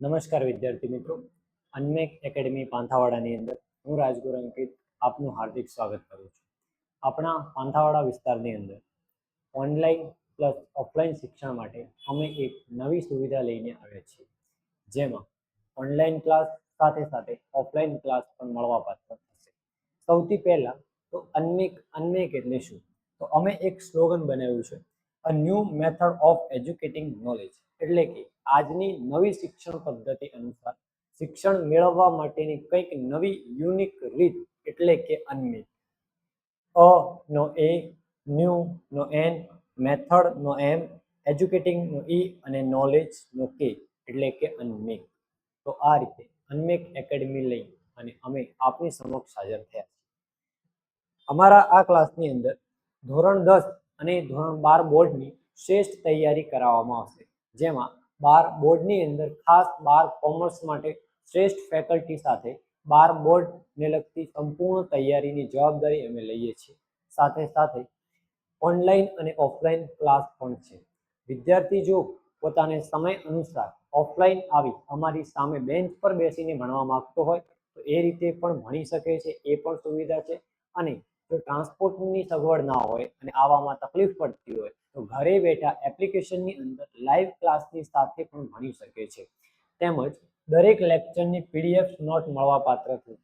નમસ્કાર વિદ્યાર્થી મિત્રો. અન્મેક એકેડમી પાંથાવાડાની અંદર હું રાજગુરુ અંકિત આપનું હાર્દિક સ્વાગત કરું છું. આપણા પાંથાવાડા વિસ્તારની અંદર ઓનલાઈન પ્લસ ઓફલાઈન શિક્ષણ માટે અમે એક નવી સુવિધા લઈને આવ્યા છીએ. જેમાં ઓનલાઈન ક્લાસ સાથે સાથે ઓફલાઈન ક્લાસ પણ મળવાપાત્ર થશે. સૌથી પહેલાં તો અન્મેક અન્મેક એટલે શું? તો અમે એક સ્લોગન બનાવ્યું છે. A new method of educating knowledge એટલે કે આજની નવી શિક્ષણ પદ્ધતિ અનુસાર શિક્ષણ મેળવવા માટેની કંઈક નવી યુનિક રીત એટલે કે અન્મિક અ નો એ, ન્યૂ નો એન મેથડ નો એમ એજ્યુકેટિંગ નો ઈ અને નોલેજ નો કે એટલે કે અનમેક તો આ રીતે અનમેક એકેડમી લઈ અને અમે આપની સમક્ષ હાજર થયા અમારા આ ક્લાસની અંદર ધોરણ દસ અને ધોરણ બાર બોર્ડની શ્રેષ્ઠ તૈયારી કરાવવામાં આવશે. જેમાં બાર બોર્ડની અંદર ખાસ બાર કોમર્સ માટે શ્રેષ્ઠ ફેકલ્ટી સાથે બાર બોર્ડને લગતી સંપૂર્ણ તૈયારીની જવાબદારી અમે લઈએ છીએ. સાથે સાથે ઓનલાઈન અને ઓફલાઈન ક્લાસ પણ છે. વિદ્યાર્થી જો પોતાને સમય અનુસાર ઓફલાઈન આવી અમારી સામે બેન્ચ પર બેસીને ભણવા માંગતો હોય તો એ રીતે પણ ભણી શકે છે, એ પણ સુવિધા છે અને જો ટ્રાન્સપોર્ટની સગવડ ના હોય અને આવવામાં તકલીફ પડતી હોય, તો ઘરે બેઠા એપ્લિકેશનની અંદર લાઈવ ક્લાસની સાથે પણ ભણી શકે છે. તેમજ દરેક લેક્ચરની પીડીએફ નોટ મળવાપાત્ર થશે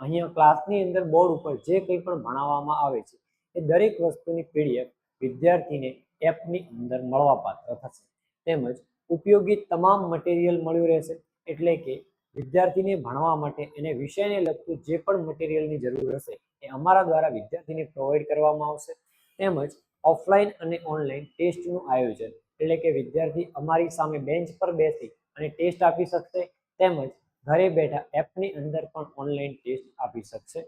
અહીંયા ક્લાસની અંદર બોર્ડ ઉપર જે કંઈ પણ ભણાવવામાં આવે છે, એ દરેક વસ્તુની પીડીએફ વિદ્યાર્થીને એપની અંદર મળવાપાત્ર થશે. તેમજ ઉપયોગી તમામ મટીરિયલ મળ્યું રહેશે, એટલે કે વિદ્યાર્થીને ભણવા માટે એને વિષયને લગતું જે પણ મટીરિયલની જરૂર હશે એ અમારા દ્વારા વિદ્યાર્થીને પ્રોવાઈડ કરવામાં આવશે. તેમજ ઓફલાઈન અને ઓનલાઈન ટેસ્ટનું આયોજન. એટલે કે વિદ્યાર્થી અમારી સામે બેન્ચ પર બેસી અને ટેસ્ટ આપી શકશે. તેમજ ઘરે બેઠા એપની અંદર પણ ઓનલાઈન ટેસ્ટ આપી શકશે.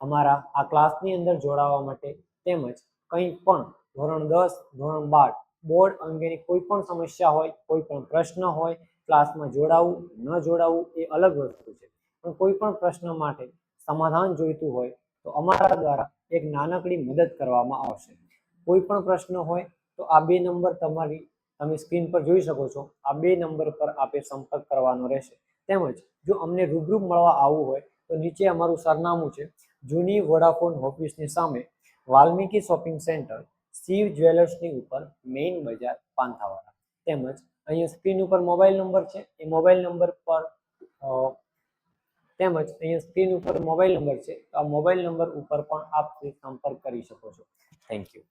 અમારા આ ક્લાસની અંદર જોડાવા માટે તેમજ કંઈ પણ ધોરણ દસ, ધોરણ બાર બોર્ડ અંગેની કોઈ પણ સમસ્યા હોય, કોઈ પણ પ્રશ્ન હોય ક્લાસમાં જોડાવું, ન જોડાવું એ અલગ વસ્તુ છે. પણ કોઈ પણ પ્રશ્ન માટે સમાધાન જોઈતું હોય તો અમારા દ્વારા એક નાનકડી મદદ કરવામાં આવશે. કોઈ પણ પ્રશ્ન હોય તો આ બે નંબર તમારી, તમે સ્ક્રીન પર જોઈ શકો છો. આ બે નંબર પર આપે સંપર્ક કરવાનો રહેશે. તેમજ જો અમને રૂબરૂ મળવા આવવું હોય તો નીચે અમારું સરનામું છે જૂની વોડાફોન ઓફિસની સામે વાલ્મીકી શોપિંગ સેન્ટર, શિવ જ્વેલર્સની ઉપર મેઇન બજાર પાંથાવાળા તેમજ અહીંયા સ્ક્રીન ઉપર મોબાઈલ નંબર છે. એ મોબાઈલ નંબર પર તેમજ અહીંયા સ્ક્રીન ઉપર મોબાઈલ નંબર છે. તો આ મોબાઈલ નંબર ઉપર પણ આપ સંપર્ક કરી શકો છો. Thank you